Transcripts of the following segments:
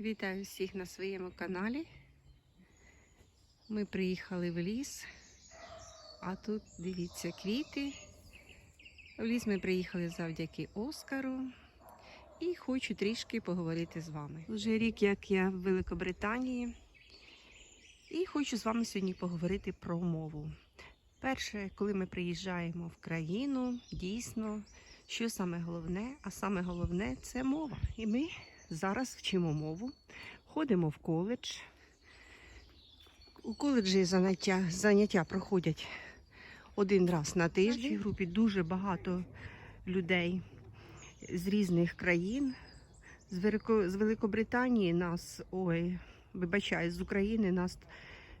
Вітаю всіх на своєму каналі. Ми приїхали в ліс, а тут дивіться квіти. В ліс ми приїхали завдяки Оскару і хочу трішки поговорити з вами. Вже рік, як я в Великобританії, і хочу з вами сьогодні поговорити про мову. Перше, коли ми приїжджаємо в країну, дійсно, що саме головне, а саме головне це мова. І ми зараз вчимо мову, ходимо в коледж. У коледжі заняття, заняття проходять один раз на тиждень. В групі дуже багато людей з різних країн. З, Велико, з Великобританії нас, ой, вибачаю, з України нас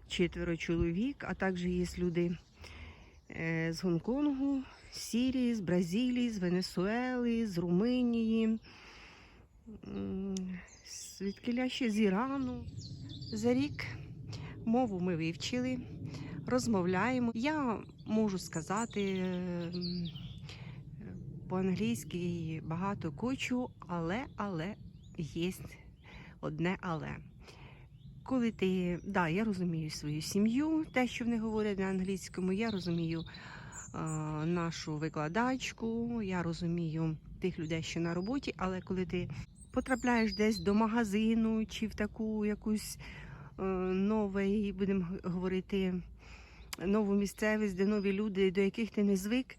четверо чоловік, а також є люди е, з Гонконгу, з Сірії, з Бразилії, з Венесуели, з Румунії, звідкиля ще з Ірану. За рік мову ми вивчили, розмовляємо. Я можу сказати ем, по-англійськи багато кочу, але, але є одне але. Коли ти, да, я розумію свою сім'ю, те, що вони говорять на англійському, я розумію е, нашу викладачку, я розумію тих людей, що на роботі, але коли ти потрапляєш десь до магазину чи в таку якусь е, новий, будемо говорити, нову місцевість, де нові люди, до яких ти не звик,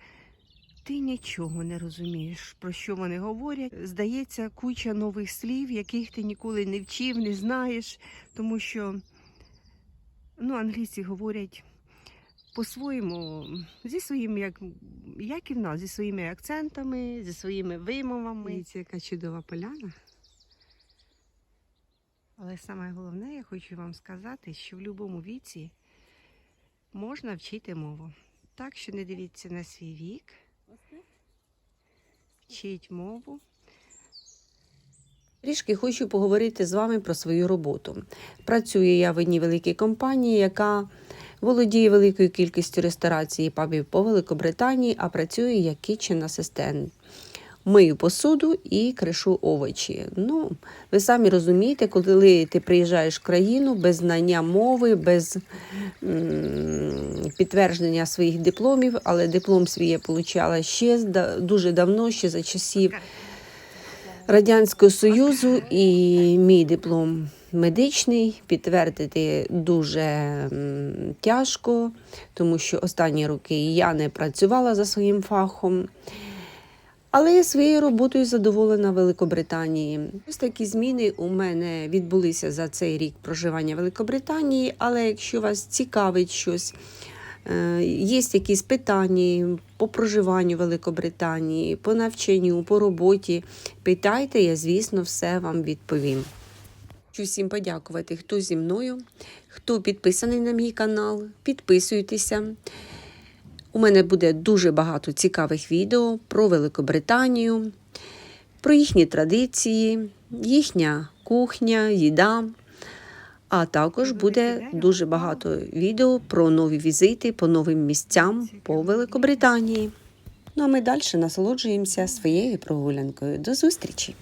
ти нічого не розумієш, про що вони говорять. Здається, куча нових слів, яких ти ніколи не вчив, не знаєш, тому що ну, англійці говорять по-своєму, зі своїм, як, як і в нас, зі своїми акцентами, зі своїми вимовами. Дивіться, яка чудова поляна. Але саме головне, я хочу вам сказати, що в будь-якому віці можна вчити мову. Так що не дивіться на свій вік, вчіть мову. Трішки хочу поговорити з вами про свою роботу. Працюю я в одній великій компанії, яка володіє великою кількістю ресторацій і пабів по Великобританії, а працюю як kitchen асистент. Мию посуду і кришу овочі. Ну, ви самі розумієте, коли ти приїжджаєш в країну без знання мови, без підтвердження своїх дипломів, але диплом свій я отримала ще дуже давно, ще за часів Радянського Союзу, і мій диплом медичний підтвердити дуже тяжко, тому що останні роки я не працювала за своїм фахом. Але я своєю роботою задоволена Великобританії. Ось такі зміни у мене відбулися за цей рік проживання Великобританії. Але якщо вас цікавить щось, е, є якісь питання по проживанню Великобританії, по навчанню, по роботі, питайте, я, звісно, все вам відповім. Хочу всім подякувати, хто зі мною, хто підписаний на мій канал. Підписуйтеся. У мене буде дуже багато цікавих відео про Великобританію, про їхні традиції, їхня кухня, їда. А також буде дуже багато відео про нові візити по новим місцям по Великобританії. Ну а ми далі насолоджуємося своєю прогулянкою. До зустрічі!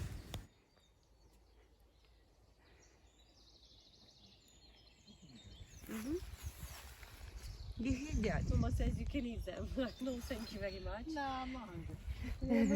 Yeah. Mama says you can eat them. No, thank you very much. No, I'm not hungry. No, I'm